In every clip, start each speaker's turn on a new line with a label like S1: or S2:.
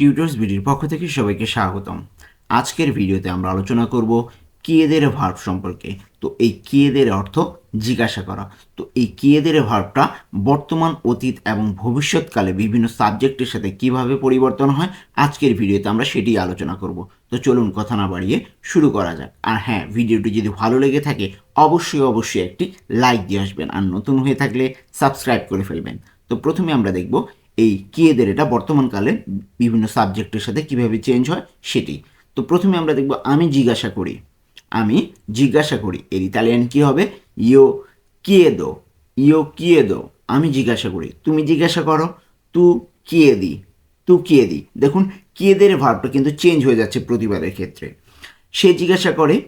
S1: Tutors বিডির পক্ষ থেকে সবাইকে স্বাগতম। আজকের ভিডিওতে আমরা আলোচনা করব কিয়েদের ভার্ব সম্পর্কে। তো এই কিয়েদের অর্থ জিজ্ঞাসা করা। তো এই কিয়েদের ভার্বটা বর্তমান, অতীত এবং ভবিষ্যৎকালে বিভিন্ন সাবজেক্টের সাথে কীভাবে পরিবর্তন হয় আজকের ভিডিওতে আমরা সেটি আলোচনা করব। তো চলুন কথা না বাড়িয়ে শুরু করা যাক। আর হ্যাঁ ভিডিওটি যদি ভালো লেগে থাকে, অবশ্যই অবশ্যই একটি লাইক দিয়ে আসবেন। আর নতুন হয়ে থাকলে সাবস্ক্রাইব করে ফেলবেন। তো প্রথমে আমরা দেখব এই কিয়েদের এটা বর্তমানকালে বিভিন্ন সাবজেক্টের সাথে কীভাবে চেঞ্জ হয় সেটি। তো প্রথমে আমরা দেখব, আমি জিজ্ঞাসা করি। আমি জিজ্ঞাসা করি, এর ইতালিয়ান কি হবে? ইও কিয়েদো ইও কিয়েদো। আমি জিজ্ঞাসা করি, তুমি জিজ্ঞাসা করো, তু কিয়েদি তু কিয়েদি। দেখুন, কিয়েদের ভার্বটা কিন্তু চেঞ্জ হয়ে যাচ্ছে প্রতিবারের ক্ষেত্রে। সে জিজ্ঞাসা করে,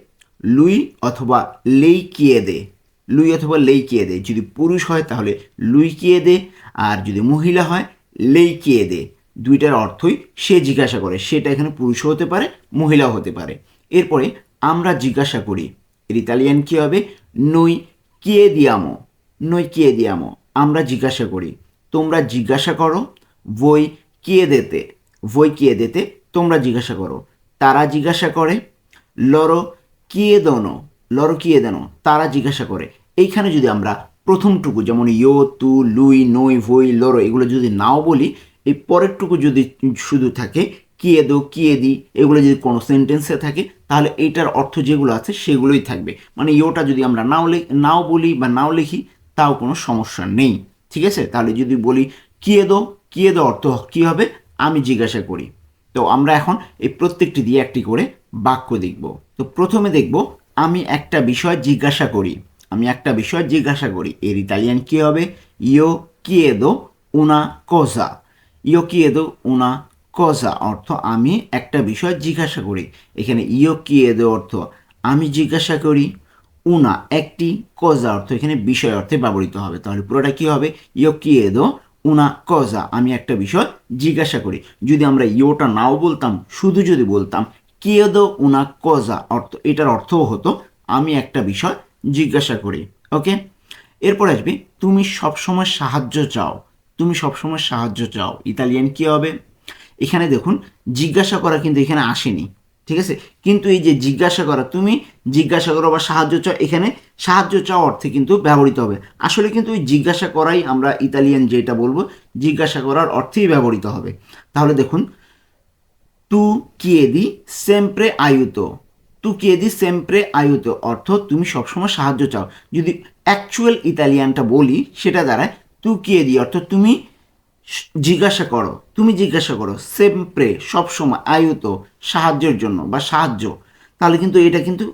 S1: লুই অথবা লেই কিয়েদে। লুই অথবা লেই দে। যদি পুরুষ হয়, তাহলে লুই দে। আর যদি মহিলা হয় লেই কিয়েদে দুইটার অর্থই সে জিজ্ঞাসা করে। সেটা এখানে পুরুষও হতে পারে, মহিলাও হতে পারে। এরপরে আমরা জিজ্ঞাসা করি, এর ইতালিয়ান কী হবে? নই কিয়ে দিয়ামো নই কিয়ে দিয়ামো আমরা জিজ্ঞাসা করি, তোমরা জিজ্ঞাসা করো বই কিয়ে দেতে বই কিয়ে দেতে তোমরা জিজ্ঞাসা করো। তারা জিজ্ঞাসা করে লরো কিয়ে দনো লরো কিয়ে দেনো তারা জিজ্ঞাসা করে এইখানে যদি আমরা প্রথমটুকু, যেমন ইয়ো, তু, লুই, নই, ভই, লরো, এগুলো যদি নাও বলি, এই পরেরটুকু যদি শুধু থাকে, কিয়ে দো, কিয়ে দি, এগুলো যদি কোনো সেন্টেন্সে থাকে, তাহলে এইটার অর্থ যেগুলো আছে সেগুলোই থাকবে। মানে ইয়োটা যদি আমরা নাও নাও বলি বা নাও লিখি, তাও কোনো সমস্যা নেই। ঠিক আছে? তাহলে যদি বলি কিয়ে দো কিয়ে দো অর্থ কী হবে? আমি জিজ্ঞাসা করি। তো আমরা এখন এই প্রত্যেকটি দিয়ে একটি করে বাক্য দেখব। তো প্রথমে দেখব, আমি একটা বিষয় জিজ্ঞাসা করি। আমি একটা বিষয় জিজ্ঞাসা করি, এর ইতালিয়ান কী হবে? ইও কিয়েদো উনা কোজা ইও কিয়েদো উনা কজা অর্থ আমি একটা বিষয় জিজ্ঞাসা করি। এখানে ইও কিয়েদো অর্থ আমি জিজ্ঞাসা করি উনা একটি কজা অর্থ এখানে বিষয় অর্থে ব্যবহৃত হবে। তাহলে পুরোটা কী হবে? ইও কিয়েদো উনা কজা আমি একটা বিষয় জিজ্ঞাসা করি। যদি আমরা ইওটা নাও বলতাম, শুধু যদি বলতাম কিয়েদো উনা কজা অর্থ এটার অর্থও হতো, আমি একটা বিষয় জিজ্ঞাসা করি ওকে এরপর আসবে, তুমি সবসময় সাহায্য চাও, তুমি সবসময় সাহায্য চাও, ইতালিয়ান কী হবে? এখানে দেখুন, জিজ্ঞাসা করা কিন্তু এখানে আসেনি, ঠিক আছে? কিন্তু এই যে জিজ্ঞাসা করা, তুমি জিজ্ঞাসা করো বা সাহায্য চাও, এখানে সাহায্য চাও অর্থে কিন্তু ব্যবহৃত হবে। আসলে কিন্তু ওই জিজ্ঞাসা করাই আমরা ইতালিয়ান যেটা বলব, জিজ্ঞাসা করার অর্থেই ব্যবহৃত হবে। তাহলে দেখুন তু কিয়েদি সেম্প্রে আয়ুতো তু কিয়েদি সেম্প্রে আয়ুতো। অর্থ তুমি সবসময় সাহায্য চাও। যদি অ্যাকচুয়াল ইতালিয়ানটা বলি, সেটা দ্বারায় তু কিয়েদি অর্থ তুমি জিজ্ঞাসা করো। তুমি জিজ্ঞাসা করো সেম্প্রে সবসময় আয়ুত, সাহায্যের জন্য বা সাহায্য। তাহলে কিন্তু এটা কিন্তু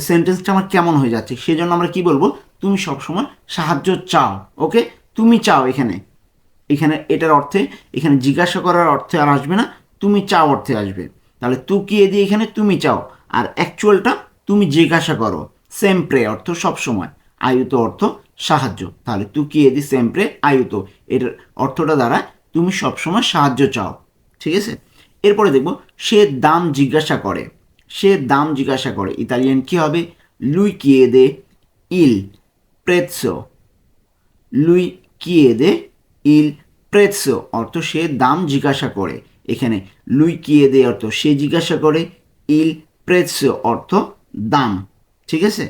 S1: সেন্টেন্সটা আমার কেমন হয়ে যাচ্ছে? সেজন্য আমরা কি বলব? তুমি সবসময় সাহায্য চাও ওকে তুমি চাও এখানে। এখানে এটার অর্থে, এখানে জিজ্ঞাসা করার অর্থে আর আসবে না, তুমি চাও অর্থে আসবে। তাহলে তু কি দিয়ে এখানে, তুমি চাও। আর অ্যাকচুয়ালটা তুমি জিজ্ঞাসা করো সেম্প্রে অর্থ সবসময়, আয়ুত অর্থ সাহায্য। তাহলে তু কি এদি সেম্প্রে আয়ুত। এটার অর্থটা দ্বারা তুমি সবসময় সাহায্য চাও, ঠিক আছে? এরপরে দেখব, সে দাম জিজ্ঞাসা করে, সে দাম জিজ্ঞাসা করে, ইতালিয়ান কি হবে? লুই কিয়েদে ইল প্রেৎসো লুই কিয়েদে ইল প্রেৎসো অর্থ সে দাম জিজ্ঞাসা করে। এখানে লুই কিয়েদে অর্থ সে জিজ্ঞাসা করে, ইল প্রেৎসো অর্থ দাম ঠিক আছে?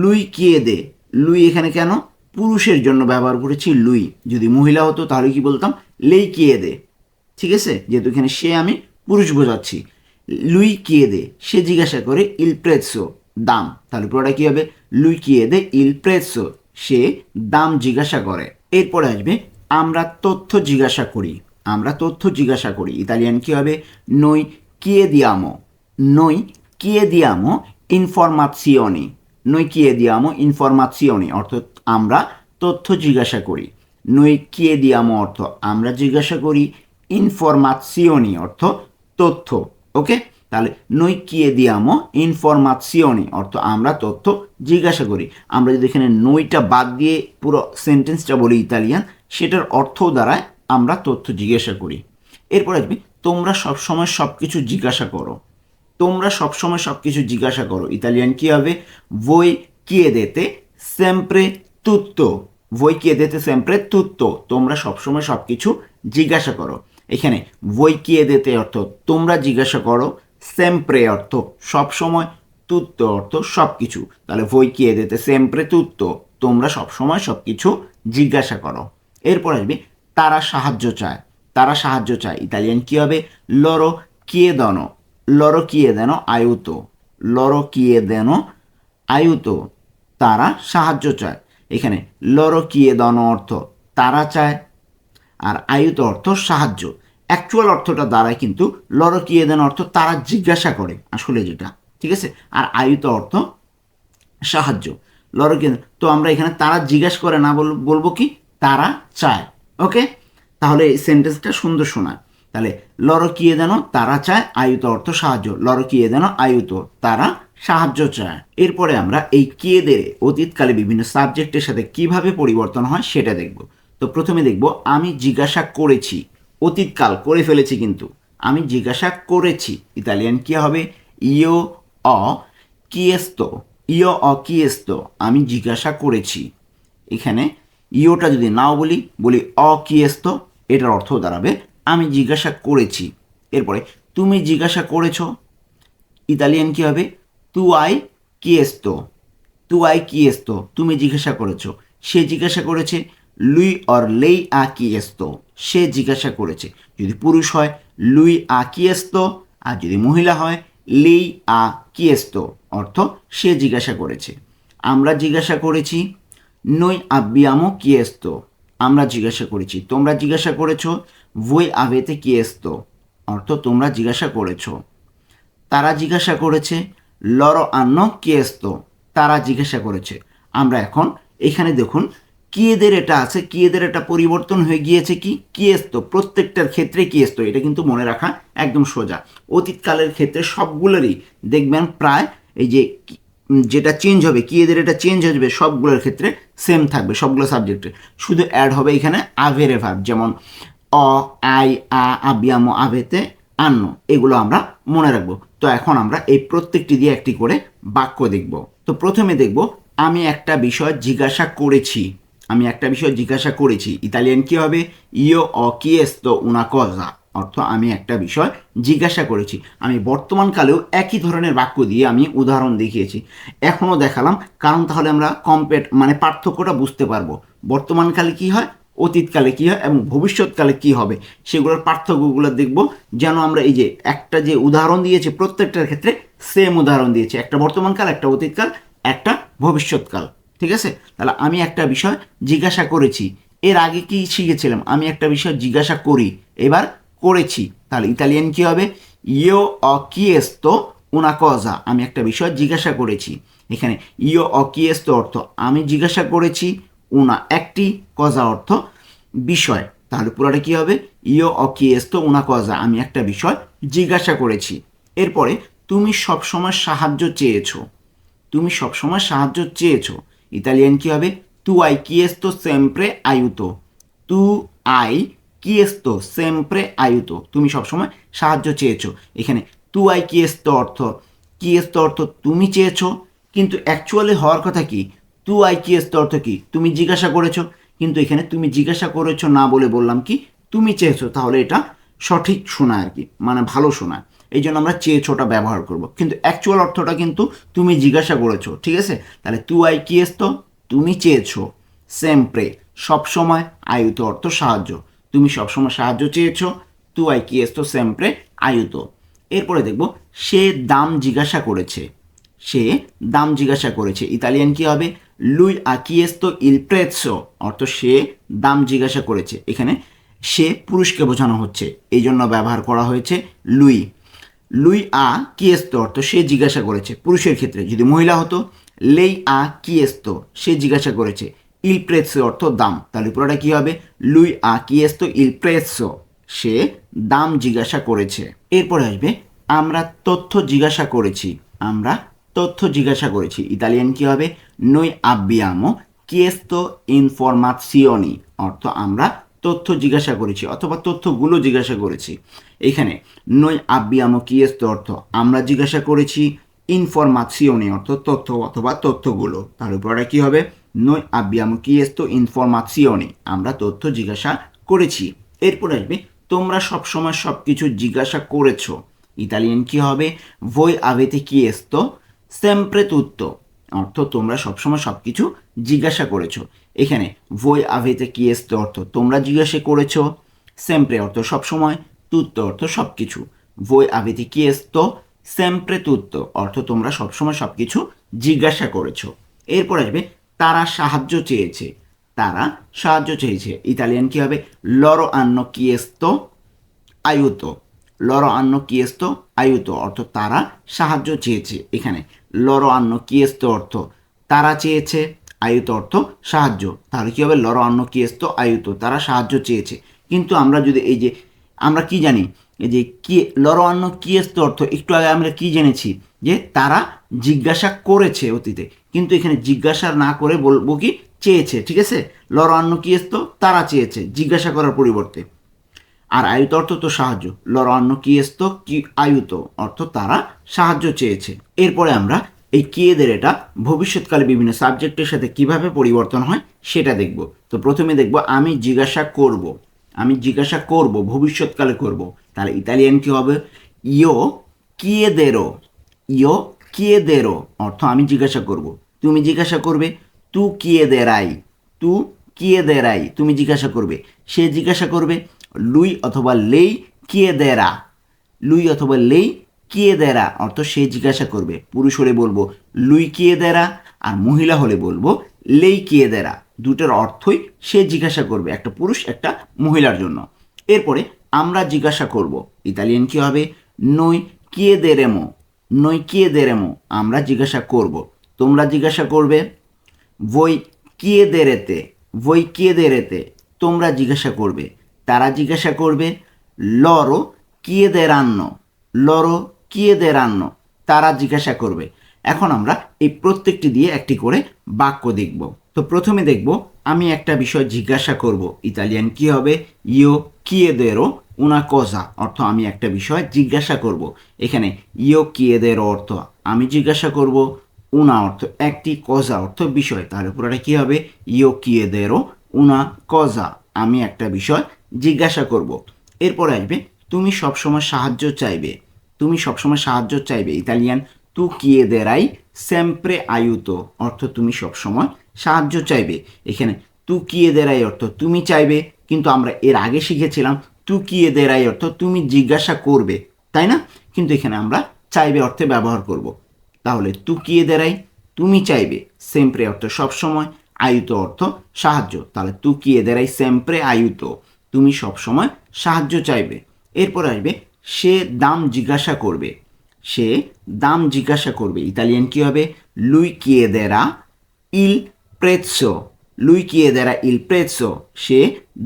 S1: লুই কিয়েদে লুই এখানে কেন? পুরুষের জন্য ব্যবহার করেছি লুই। যদি মহিলা হতো তাহলে কি বলতাম? লেই কিয়ে দে, ঠিক আছে? যেহেতু এখানে সে আমি পুরুষ বোঝাচ্ছি। লুই কিয়ে দে? সে জিজ্ঞাসা করে, ইল প্রেৎসো, দাম। তাহলে পুরোটা কী হবে? লুই কিয়ে দে, ইল প্রেৎসো। সে দাম জিজ্ঞাসা করে। এরপরে আসবে, আমরা তথ্য জিজ্ঞাসা করি। আমরা তথ্য জিজ্ঞাসা করি। ইতালিয়ান কী হবে? নই কিয়ে দিয়ামো। নই দিয়ামো ইনফরমাসিওনি noi chiediamo informazioni অর্থাৎ আমরা তথ্য জিজ্ঞাসা করি। noi chiediamo অর্থ আমরা জিজ্ঞাসা করি ইনফরমাzioni অর্থ তথ্য, ওকে? তাহলে noi chiediamo informazioni অর্থ আমরা তথ্য জিজ্ঞাসা করি। আমরা যদি এখানে নইটা বাদ দিয়ে পুরো সেন্টেন্সটা বলি ইতালিয়ান, সেটার অর্থ দ্বারায় আমরা তথ্য জিজ্ঞাসা করি। এরপর আসবে, তোমরা সবসময় সব কিছু জিজ্ঞাসা করো। তোমরা সবসময় সব কিছু জিজ্ঞাসা করো, ইতালিয়ান কী হবে? voi chiedete sempre tutto voi chiedete sempre tutto তোমরা সবসময় সব কিছু জিজ্ঞাসা করো। এখানে বই কিয়ে দেতে অর্থ, তোমরা জিজ্ঞাসা করো সেমপ্রে অর্থ, সবসময় তুত্ত অর্থ সব কিছু তাহলে বই কিয়ে দিতে সেমপ্রে তুত্ত তোমরা সবসময় সব কিছু জিজ্ঞাসা করো। এরপর আসবে, তারা সাহায্য চায় তারা সাহায্য চায় ইতালিয়ান কী হবে? লরো কিয়ে দনো দেন আয়ুতো লরো কিয়ে দেন আয়ুতো তারা সাহায্য চায় এখানে লরো কিয়ে দন অর্থ তারা চায় আর আয়ুত অর্থ সাহায্য অ্যাকচুয়াল অর্থটা দাঁড়ায় কিন্তু লরো কিয়ে দেন অর্থ তারা জিজ্ঞাসা করে আসলে যেটা। ঠিক আছে? আর আয়ুত অর্থ সাহায্য লরো কিয়ে দেন। তো আমরা এখানে তারা জিজ্ঞাসা করে না বল- বলব কি? তারা চায় ওকে তাহলে এই সেন্টেন্সটা সুন্দর শোনায়। তাহলে লরো কিয়ে দেন তারা চায় আয়ুত অর্থ সাহায্য। লরো কিয়ে দেন আয়ুত। তারা সাহায্য চায়। এরপরে আমরা এই কিয়েদের অতীতকালে বিভিন্ন সাবজেক্টের সাথে কীভাবে পরিবর্তন হয় সেটা দেখব। তো প্রথমে দেখব, আমি জিজ্ঞাসা করেছি। অতীতকাল করে ফেলেছি কিন্তু। আমি জিজ্ঞাসা করেছি। ইতালিয়ান কি হবে? ইও অ কিয়েস্তো। ইও অ কিয়েস্তো। আমি জিজ্ঞাসা করেছি। এখানে ইওটা যদি নাও বলি বলি অকিয়েস্ত এটার অর্থ দাঁড়াবে আমি জিজ্ঞাসা করেছি। এরপরে, তুমি জিজ্ঞাসা করেছ? ইতালিয়ান কি হবে? তু আই কি কিয়েস্তো তু আই কি কিয়েস্তো তুমি জিজ্ঞাসা করেছ। সে জিজ্ঞাসা করেছে, লুই অর লেই আ কি কিয়েস্তো সে জিজ্ঞাসা করেছে, যদি পুরুষ হয়, লুই আ কি কিয়েস্তো আর যদি মহিলা হয়, লেই আ কি কিয়েস্তো অর্থ, সে জিজ্ঞাসা করেছে। আমরা জিজ্ঞাসা করেছি, নই আব্বিয়ামো কিয়েস্তো আমরা জিজ্ঞাসা করেছি। তোমরা জিজ্ঞাসা করেছ ভই আভেতে কিয়েস্তো অর্থ তোমরা জিজ্ঞাসা করেছ। তারা জিজ্ঞাসা করেছে। লর আন্ন কিয়েস্তো তারা জিজ্ঞাসা করেছে। আমরা এখন এখানে দেখুন, কিয়েদের এটা আছে? কিয়েদের এটা পরিবর্তন হয়ে গিয়েছে কি? কিয়েস্তো? প্রত্যেকটার ক্ষেত্রে কিয়েস্তো? এটা কিন্তু মনে রাখা একদম সোজা। অতীতকালের ক্ষেত্রে সবগুলোরই দেখবেন প্রায় এই যে যেটা চেঞ্জ হবে, কিয়েদের এটা চেঞ্জ হয়ে যাবে সবগুলোর ক্ষেত্রে সেম থাকবে, সবগুলো সাবজেক্টে শুধু অ্যাড হবে এখানে আভেরে ভাব যেমন অ, আই, আ আবিয়ামো আবেতে আন্ন এগুলো আমরা মনে রাখব। তো এখন আমরা এই প্রত্যেকটি দিয়ে একটি করে বাক্য দেখব। তো প্রথমে দেখব, আমি একটা বিষয় জিজ্ঞাসা করেছি। আমি একটা বিষয় জিজ্ঞাসা করেছি। ইতালিয়ান কি হবে? ইও, অ কিয়েস্তো উনা কজা অর্থ, আমি একটা বিষয় জিজ্ঞাসা করেছি। আমি বর্তমানকালেও একই ধরনের বাক্য দিয়ে আমি উদাহরণ দেখিয়েছি। এখনও দেখালাম, কারণ তাহলে আমরা কম্পেট মানে পার্থক্যটা বুঝতে পারব। বর্তমানকালে কি হয়? অতীতকালে কী হয় এবং ভবিষ্যৎকালে কী হবে, সেগুলোর পার্থক্যগুলো দেখব। যেন আমরা এই যে একটা যে উদাহরণ দিয়েছে প্রত্যেকটার ক্ষেত্রে সেম উদাহরণ দিয়েছে, একটা বর্তমানকাল, একটা অতীতকাল, একটা ভবিষ্যৎকাল। ঠিক আছে? তাহলে আমি একটা বিষয় জিজ্ঞাসা করেছি, এর আগে কি শিখেছিলাম? আমি একটা বিষয় জিজ্ঞাসা করি, এবার করেছি। তাহলে ইতালিয়ান কি হবে? ইও অকিয়েস্তো উনা কজা আমি একটা বিষয় জিজ্ঞাসা করেছি। এখানে ইও অকিয়েস্তো অর্থ। আমি জিজ্ঞাসা করেছি উনা একটি কজা অর্থ বিষয়। তাহলে পুরোটা কি হবে? ইও অকিয়েস্তো উনা কজা। আমি একটা বিষয় জিজ্ঞাসা করেছি। এরপরে, তুমি সবসময় সাহায্য চেয়েছো। তুমি সবসময় সাহায্য চেয়েছো। ইতালিয়ান কি হবে? তু আই কিয়েস্তো সেম্প্রে আয়ুতো। তু আই কিয়েস্তো সেম্প্রে আয়ুতো। তুমি সবসময় সাহায্য চেয়েছো। এখানে তু আই কিয়েস্তো অর্থ। কিয়েস্তো অর্থ তুমি চেয়েছো। কিন্তু অ্যাকচুয়ালি হওয়ার কথা কি? তু আই কিয়েস্তো অর্থ কি? তুমি জিজ্ঞাসা করেছ, কিন্তু এখানে তুমি জিজ্ঞাসা করেছ না বলে বললাম কি? তুমি চেয়েছো, তাহলে এটা সঠিক শোনা আর কি মানে ভালো শোনা। এই জন্য আমরা চেয়েছোটা ব্যবহার করব। কিন্তু অ্যাকচুয়াল অর্থটা কিন্তু তুমি জিজ্ঞাসা করেছ, ঠিক আছে? তাহলে তু আই কিয়েস্তো তুমি চেয়েছো সেম প্রে সবসময় আয়ুত অর্থ সাহায্য। তুমি সবসময় সাহায্য চেয়েছো তু আই কিয়েস্তো সেমপ্রে আয়ুত। এরপরে দেখব, সে দাম জিজ্ঞাসা করেছে, সে দাম জিজ্ঞাসা করেছে, ইতালিয়ান কি হবে? লুই আকিয়েস্তো ইল প্রেৎসো অর্থ সে দাম জিজ্ঞাসা করেছে। এখানে সে পুরুষকে বোঝানো হচ্ছে। এই জন্য ব্যবহার করা হয়েছে লুই। লুই আ কিয়েস্তো অর্থ সে জিজ্ঞাসা করেছে। পুরুষের ক্ষেত্রে যদি মহিলা হতো, লেই আ কিয়েস্তো সে জিজ্ঞাসা করেছে। ইল প্রেৎসো অর্থ দাম। তাহলে পুরোটা কী হবে? লুই আ কিয়েস্তো ইল প্রেৎসো সে দাম জিজ্ঞাসা করেছে। এরপরে আসবে, আমরা তথ্য জিজ্ঞাসা করেছি। আমরা তথ্য জিজ্ঞাসা করেছি। ইতালিয়ান কি হবে? নই আব্বিয়ামো কিয়েস্তো ইনফরমাসিওনি অর্থ আমরা তথ্য জিজ্ঞাসা করেছি অথবা তথ্যগুলো জিজ্ঞাসা করেছি। এখানে নই আব্বিয়ামো কিয়েস্তো অর্থ আমরা জিজ্ঞাসা করেছি ইনফরমাসিওনি অর্থ তথ্য অথবা তথ্যগুলো। তার উপরে কি হবে? নই আব্বিয়ামো কিয়েস্তো ইনফরমাসিওনি আমরা তথ্য জিজ্ঞাসা করেছি। এরপর আসবে, তোমরা সবসময় সব কিছু জিজ্ঞাসা করেছ ইতালিয়ান কি হবে? ভই আভেতে chiesto sempre tutto, অর্থ তোমরা সবসময় সব কিছু জিজ্ঞাসা করেছ। এখানে ভই আভেতে chiesto অর্থ তোমরা জিজ্ঞাসা করেছ। সেম্প্রে অর্থ সবসময় তুত্ত অর্থ সব কিছু ভই আভেতে chiesto sempre tutto, অর্থ তোমরা সবসময় সব কিছু জিজ্ঞাসা করেছ। এরপর আসবে, তারা সাহায্য চেয়েছে। তারা সাহায্য চেয়েছে। ইতালিয়ান কি হবে? লরো আন্ন chiesto আয়ুতো লরো আন্ন কিয়েস্ত আয়ুত, অর্থ তারা সাহায্য চেয়েছে এখানে। লরো আন্ন কিয়েস্ত অর্থ তারা চেয়েছে, আয়ুত অর্থ সাহায্য। তাহলে কী হবে? লরো আন্ন কিয়েস্ত আয়ুত, তারা সাহায্য চেয়েছে। কিন্তু আমরা যদি এই যে, আমরা কি জানি? এই যে কি, লরো আন্ন কিয়েস্ত অর্থ, একটু আগে আমরা কি জেনেছি? যে তারা জিজ্ঞাসা করেছে অতীতে, কিন্তু এখানে জিজ্ঞাসা না করে বলব কি? চেয়েছে, ঠিক আছে? লরো আন্ন কিয়েস্ত তারা চেয়েছে, জিজ্ঞাসা করার পরিবর্তে। আর আয়ুত অর্থ তো সাহায্য। লর অন্য কিয়েস্ত কি আয়ুত অর্থ তারা সাহায্য চেয়েছে। এরপরে আমরা এই কিয়েদের এটা ভবিষ্যৎকালে বিভিন্ন সাবজেক্টের সাথে কীভাবে পরিবর্তন হয় সেটা দেখব। তো প্রথমে দেখব, আমি জিজ্ঞাসা করব। আমি জিজ্ঞাসা করব, ভবিষ্যৎকালে করব। তাহলে ইতালিয়ান কি হবে? ইও কিয়েদেরো ইও কিয়েদেরো অর্থ আমি জিজ্ঞাসা করব। তুমি জিজ্ঞাসা করবে, তু কিয়েদেরাই তু কিয়েদেরাই তুমি জিজ্ঞাসা করবে। সে জিজ্ঞাসা করবে লুই অথবা লেই কে কিয়েদেরা। লুই অথবা লেই কিয়েদেরা অর্থ সে জিজ্ঞাসা করবে। পুরুষ হলে বলব লুই কে কিয়েদেরা আর মহিলা হলে বলব লেই কে কিয়েদেরা। দুটোর অর্থই সে জিজ্ঞাসা করবে, একটা পুরুষ, একটা মহিলার জন্য। এরপরে আমরা জিজ্ঞাসা করব, ইতালিয়ান কি হবে? নই কিয়েদেরেমো নই কিয়েদেরেমো আমরা জিজ্ঞাসা করব। তোমরা জিজ্ঞাসা করবে বই কিয়েদেরেতে বই কিয়েদেরেতে তোমরা জিজ্ঞাসা করবে। তারা জিজ্ঞাসা করবে, লরো কিয়েদেরান্ন লরো কিয়েদেরান্ন তারা জিজ্ঞাসা করবে। এখন আমরা এই প্রত্যেকটি দিয়ে একটি করে বাক্য দেখব। তো প্রথমে দেখব, আমি একটা বিষয় জিজ্ঞাসা করব। ইতালিয়ান কি হবে? ইও কিয়েদেরো উনা কজা অর্থ আমি একটা বিষয় জিজ্ঞাসা করব। এখানে ইও কিয়েদেরো অর্থ আমি জিজ্ঞাসা করব, উনা অর্থ একটি কজা অর্থ বিষয়। তার তাহলে পুরোটা কী হবে? ইও কিয়েদেরো উনা কজা আমি একটা বিষয় জিজ্ঞাসা করব। এরপর আসবে, তুমি সবসময় সাহায্য চাইবে। তুমি সবসময় সাহায্য চাইবে, ইতালিয়ান তু কিয়ে দেরাই সেম্প্রে আয়ুত অর্থ, তুমি সবসময় সাহায্য চাইবে। এখানে তু কিয়ে দেরাই অর্থ, তুমি চাইবে। কিন্তু আমরা এর আগে শিখেছিলাম তু কিয়ে দেরাই অর্থ, তুমি জিজ্ঞাসা করবে। তাই না? কিন্তু এখানে আমরা চাইবে অর্থে ব্যবহার করব। তাহলে তু কিয়ে দেরাই তুমি চাইবে। সেম্প্রে অর্থ, সবসময় আয়ুত অর্থ, সাহায্য। তাহলে তু কিয়ে দেরাই সেম্প্রে আয়ুত তুমি সবসময় সাহায্য চাইবে। এরপর আসবে, সে দাম জিজ্ঞাসা করবে। সে দাম জিজ্ঞাসা করবে। ইতালিয়ান কি হবে? লুই কিয়েদেরা ইল প্রেৎসো লুই কিয়েদেরা ইল প্রেৎসো সে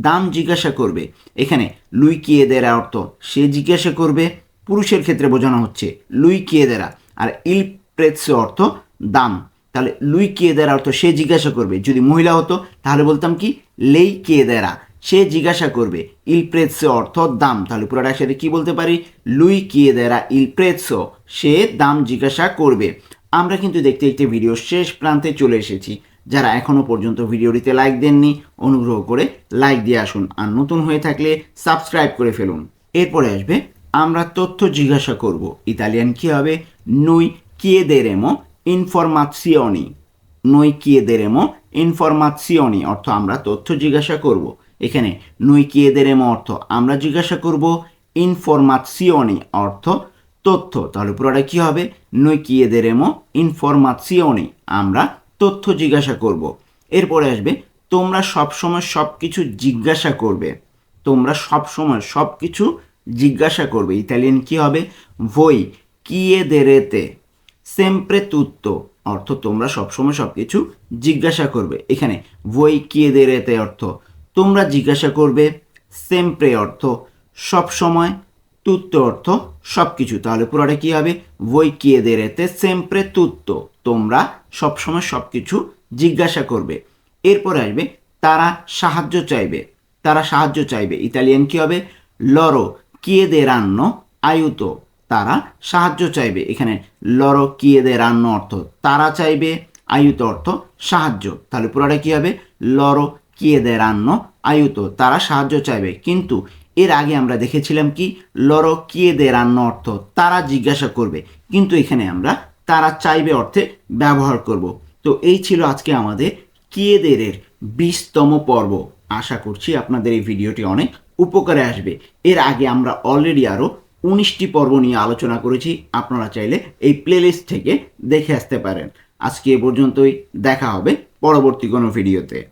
S1: দাম জিজ্ঞাসা করবে। এখানে লুই কিয়েদেরা অর্থ সে জিজ্ঞাসা করবে। পুরুষের ক্ষেত্রে বোঝানো হচ্ছে লুই কিয়েদেরা আর ইল প্রেৎসো অর্থ দাম। তাহলে লুই কিয়েদেরা অর্থ সে জিজ্ঞাসা করবে। যদি মহিলা হতো, তাহলে বলতাম কি? লেই কিয়েদেরা সে জিজ্ঞাসা করবে, ইল অর্থ দাম? তাহলে পুরোটা সাথে কি বলতে পারি? লুই কিয়েদেরা ইল প্রেৎসো। সে দাম জিজ্ঞাসা করবে। আমরা কিন্তু দেখতে দেখতে ভিডিও শেষ প্রান্তে চলে এসেছি। যারা এখনও পর্যন্ত ভিডিওটিতে লাইক দেননি, অনুগ্রহ করে লাইক দিয়ে আসুন। আর নতুন হয়ে থাকলে সাবস্ক্রাইব করে ফেলুন। এরপরে আসবে, আমরা তথ্য জিজ্ঞাসা করব। ইতালিয়ান কি হবে? নুই কিয়েদেরেমো ইনফরমাzioni noi chiederemo informazioni অর্থ আমরা তথ্য জিজ্ঞাসা করব। এখানে নুই chiederemo অর্থ আমরা জিজ্ঞাসা করব ইনফরমাzioni অর্থ তথ্য। তাহলে পুরোটা কি হবে? নুই chiederemo informazioni আমরা তথ্য জিজ্ঞাসা করব। এরপরে আসবে, তোমরা সবসময় সব কিছু জিজ্ঞাসা করবে। তোমরা সবসময় সব কিছু জিজ্ঞাসা করবে। ইতালিয়ান কি হবে? ভই কিয়েদেরেতে সেম্প্রে তুত্ত অর্থ তোমরা সবসময় সব কিছু জিজ্ঞাসা করবে। এখানে বই কিয়েদেরেতে অর্থ তোমরা জিজ্ঞাসা করবে সেম্প্রে অর্থ, সব সময় তুত্ত অর্থ সব কিছু তাহলে পুরোটা কী হবে? বই কিয়েদেরেতে সেম্প্রে তুত্ত তোমরা সবসময় সব কিছু জিজ্ঞাসা করবে। এরপরে আসবে, তারা সাহায্য চাইবে। তারা সাহায্য চাইবে। ইতালিয়ান কি হবে? লরো কিয়ে দে রান্ন আয়ুত। তারা সাহায্য চাইবে। এখানে লরো কিয়ে দে রান্ন অর্থ, তারা চাইবে। আয়ুত অর্থ, সাহায্য। তাহলে পুরোটা কী হবে? লরো কিয়েদে রান্ন আয়ুত, তারা সাহায্য চাইবে। কিন্তু এর আগে আমরা দেখেছিলাম কি? লর কিয়েদেরান্ন অর্থ তারা জিজ্ঞাসা করবে। কিন্তু এখানে আমরা তারা চাইবে অর্থে ব্যবহার করব। তো এই ছিল আজকে আমাদের কিয়েদেরের বিশতম পর্ব। আশা করছি আপনাদের এই ভিডিওটি অনেক উপকারে আসবে। এর আগে আমরা অলরেডি আরও উনিশটি পর্ব নিয়ে আলোচনা করেছি। আপনারা চাইলে এই প্লেলিস্ট থেকে দেখে আসতে পারেন। আজকে এ পর্যন্তই। দেখা হবে পরবর্তী কোনো ভিডিওতে।